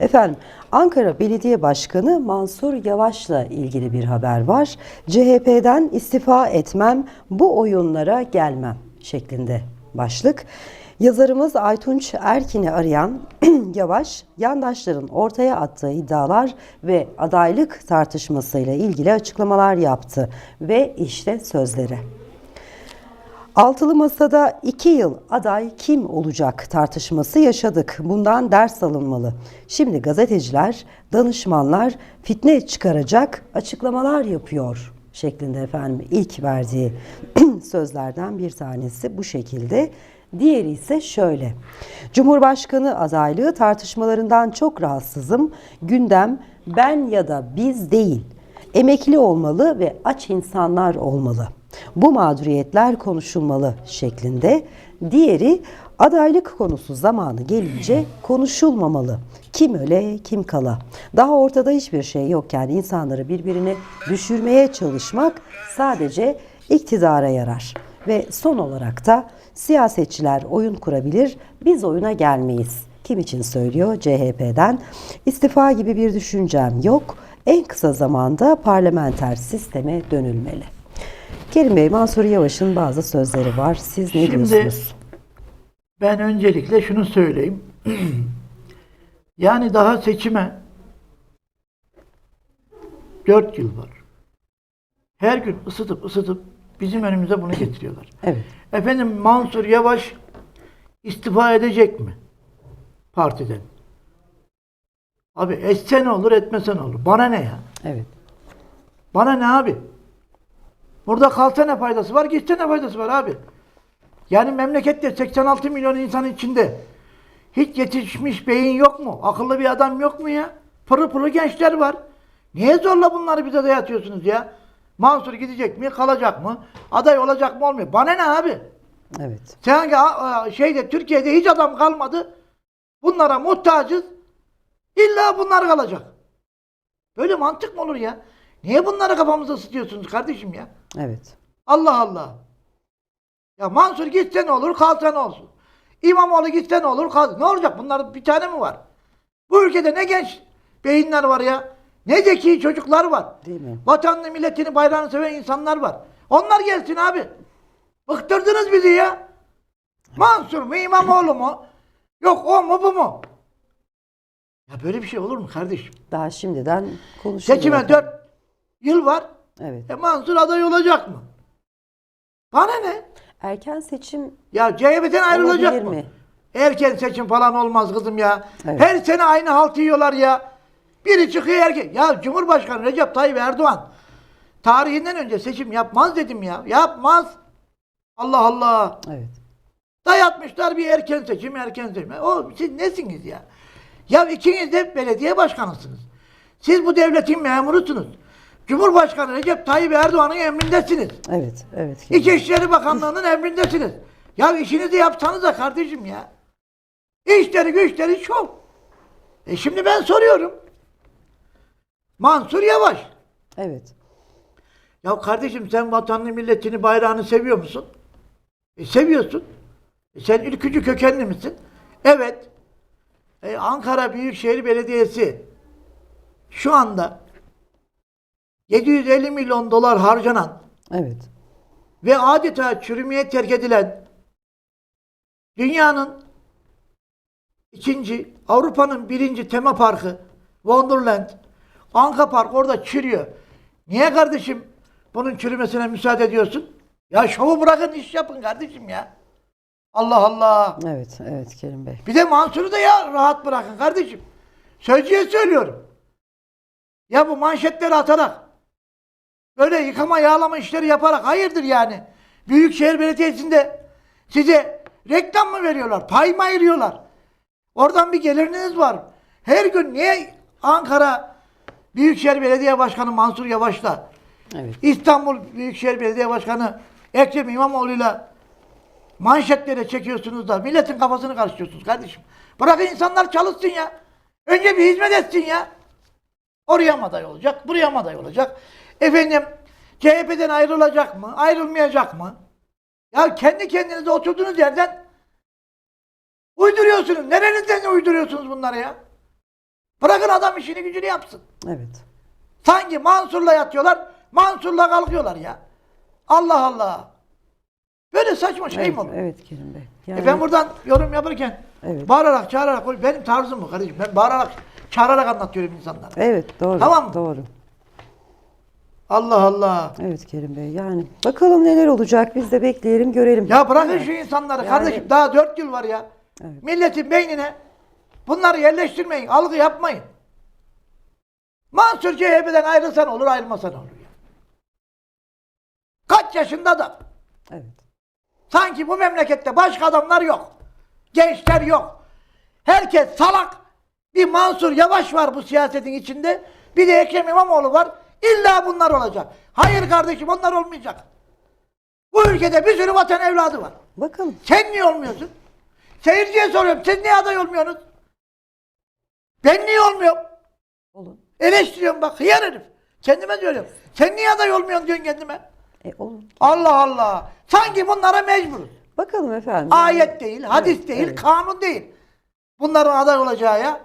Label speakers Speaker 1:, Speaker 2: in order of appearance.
Speaker 1: Efendim Ankara Belediye Başkanı Mansur Yavaş'la ilgili bir haber var. CHP'den istifa etmem, bu oyunlara gelmem şeklinde başlık. Yazarımız Aytunç Erkin'i arayan Yavaş, yandaşların ortaya attığı iddialar ve adaylık tartışmasıyla ilgili açıklamalar yaptı ve işte sözleri. Altılı Masa'da iki yıl aday kim olacak tartışması yaşadık. Bundan ders alınmalı. Şimdi gazeteciler, danışmanlar fitne çıkaracak açıklamalar yapıyor şeklinde efendim ilk verdiği sözlerden bir tanesi bu şekilde. Diğeri ise şöyle. Cumhurbaşkanı adaylığı tartışmalarından çok rahatsızım. Gündem ben ya da biz değil. Emekli olmalı ve aç insanlar olmalı. Bu mağduriyetler konuşulmalı şeklinde. Diğeri adaylık konusu zamanı gelince konuşulmamalı. Kim öle kim kala. Daha ortada hiçbir şey yokken insanları birbirine düşürmeye çalışmak sadece iktidara yarar. Ve son olarak da siyasetçiler oyun kurabilir, biz oyuna gelmeyiz. Kim için söylüyor? CHP'den. İstifa gibi bir düşüncem yok. En kısa zamanda parlamenter sisteme dönülmeli. Kerim Bey, Mansur Yavaş'ın bazı sözleri var. Siz ne
Speaker 2: Şimdi-
Speaker 1: diyorsunuz?
Speaker 2: Ben öncelikle şunu söyleyeyim. yani daha seçime 4 yıl var. Her gün ısıtıp ısıtıp bizim önümüze bunu getiriyorlar.
Speaker 1: Evet.
Speaker 2: Efendim Mansur Yavaş istifa edecek mi partiden? Abi etse ne olur etmese ne olur? Bana ne ya?
Speaker 1: Evet.
Speaker 2: Bana ne abi? Burada kalsa ne faydası var, gitse ne faydası var abi? Yani memlekette 86 milyon insanın içinde hiç yetişmiş beyin yok mu? Akıllı bir adam yok mu ya? Pırı pırı gençler var. Niye zorla bunları bize dayatıyorsunuz ya? Mansur gidecek mi, kalacak mı? Aday olacak mı, olmuyor? Bana ne abi?
Speaker 1: Evet.
Speaker 2: Sen şeyde Türkiye'de hiç adam kalmadı. Bunlara muhtacız. İlla bunlar kalacak. Böyle mantık mı olur ya? Niye bunları kafamıza ısıtıyorsunuz kardeşim ya?
Speaker 1: Evet.
Speaker 2: Allah Allah. Ya Mansur gitse ne olur, kalsa ne olsun? İmamoğlu gitse ne olur, kalsa ne olacak? Bunlar bir tane mi var? Bu ülkede ne genç beyinler var ya? Ne zeki çocuklar var.
Speaker 1: Değil mi?
Speaker 2: Vatanını, milletini, bayrağını seven insanlar var. Onlar gelsin abi. Bıktırdınız bizi ya. Mansur mu, İmamoğlu mu? Yok o mu, bu mu? Ya böyle bir şey olur mu kardeşim?
Speaker 1: Daha şimdiden konuşuluyor.
Speaker 2: Seçime
Speaker 1: efendim.
Speaker 2: 4 yıl var.
Speaker 1: Evet.
Speaker 2: E Mansur aday olacak mı? Bana ne?
Speaker 1: Erken seçim
Speaker 2: Ya CHP'den ayrılacak
Speaker 1: olabilir
Speaker 2: mı?
Speaker 1: mi?
Speaker 2: Erken seçim falan olmaz kızım ya.
Speaker 1: Evet.
Speaker 2: Her sene aynı halt yiyorlar ya. Biri çıkıyor erken. Ya Cumhurbaşkanı Recep Tayyip Erdoğan tarihinden önce seçim yapmaz dedim ya. Yapmaz. Allah Allah.
Speaker 1: Evet.
Speaker 2: Dayatmışlar bir erken seçim, erken seçim. O siz nesiniz ya? Ya ikiniz de belediye başkanısınız. Siz bu devletin memurusunuz. Cumhurbaşkanı Recep Tayyip Erdoğan'ın emrindesiniz.
Speaker 1: Evet. Evet.
Speaker 2: İçişleri Bakanlığı'nın emrindesiniz. Ya işinizi yapsanıza kardeşim ya. İşleri güçleri çok. E şimdi ben soruyorum. Mansur Yavaş.
Speaker 1: Evet.
Speaker 2: Ya kardeşim sen vatanını, milletini, bayrağını seviyor musun? E seviyorsun. E sen ülkücü kökenli misin? Evet. E Ankara Büyükşehir Belediyesi şu anda 750 milyon dolar harcanan
Speaker 1: Evet.
Speaker 2: ve adeta çürümeye terk edilen dünyanın ikinci, Avrupa'nın birinci tema parkı Wonderland, Anka Park orada çürüyor. Niye kardeşim bunun çürümesine müsaade ediyorsun? Ya şovu bırakın iş yapın kardeşim ya. Allah Allah.
Speaker 1: Evet. Evet Kerim Bey.
Speaker 2: Bir de Mansur'u da ya rahat bırakın kardeşim. Sözcüye söylüyorum. Ya bu manşetleri atarak böyle yıkama yağlama işleri yaparak hayırdır yani. Büyükşehir Belediyesi'nde size reklam mı veriyorlar? Pay mı ayırıyorlar? Oradan bir geliriniz var. Her gün niye Ankara Büyükşehir Belediye Başkanı Mansur Yavaş'la
Speaker 1: Evet.
Speaker 2: İstanbul Büyükşehir Belediye Başkanı Ekrem İmamoğlu'yla manşetlere çekiyorsunuz da milletin kafasını karıştırıyorsunuz kardeşim. Bırakın insanlar çalışsın ya. Önce bir hizmet etsin ya. Oraya mı aday olacak, buraya mı aday olacak? Efendim CHP'den ayrılacak mı, ayrılmayacak mı? Ya kendi kendinize oturduğunuz yerden uyduruyorsunuz. Nerenizden uyduruyorsunuz bunları ya? Bırakın adam işini gücünü yapsın.
Speaker 1: Evet.
Speaker 2: Sanki Mansur'la yatıyorlar, Mansur'la kalkıyorlar ya. Allah Allah. Böyle saçma şey
Speaker 1: evet,
Speaker 2: mi olur?
Speaker 1: evet Kerim Bey.
Speaker 2: E
Speaker 1: Yani,
Speaker 2: ben buradan yorum yaparken
Speaker 1: Evet.
Speaker 2: bağırarak, çağırarak, benim tarzım bu kardeşim. Ben bağırarak, çağırarak anlatıyorum insanlara.
Speaker 1: Evet doğru.
Speaker 2: Tamam mı?
Speaker 1: Doğru.
Speaker 2: Allah Allah.
Speaker 1: Evet Kerim Bey. Yani bakalım neler olacak biz de bekleyelim görelim.
Speaker 2: Ya bırakın şu insanları
Speaker 1: Yani-
Speaker 2: kardeşim. Daha dört yıl var ya.
Speaker 1: Evet.
Speaker 2: Milletin beynine bunları yerleştirmeyin. Algı yapmayın. Mansur CHP'den ayrılsan olur, ayrılmasan olur ya. Kaç yaşında da?
Speaker 1: Evet.
Speaker 2: Sanki bu memlekette başka adamlar yok. Gençler yok. Herkes salak. Bir Mansur Yavaş var bu siyasetin içinde. Bir de Ekrem İmamoğlu var. İlla bunlar olacak. Hayır kardeşim onlar olmayacak. Bu ülkede bir sürü vatan evladı var.
Speaker 1: Bakalım.
Speaker 2: Sen niye olmuyorsun? Seyirciye soruyorum. Siz niye aday olmuyorsunuz? Ben niye olmuyorum?
Speaker 1: Olun.
Speaker 2: Eleştiriyorum bak hıyar herif. Kendime söylüyorum. Sen niye aday olmuyorsun diyorsun kendime.
Speaker 1: E, olun.
Speaker 2: Allah Allah. Sanki bunlara mecburuz.
Speaker 1: Bakalım efendim.
Speaker 2: Ayet değil, hadis
Speaker 1: Evet,
Speaker 2: değil,
Speaker 1: evet.
Speaker 2: kanun değil. Bunların aday olacağı ya.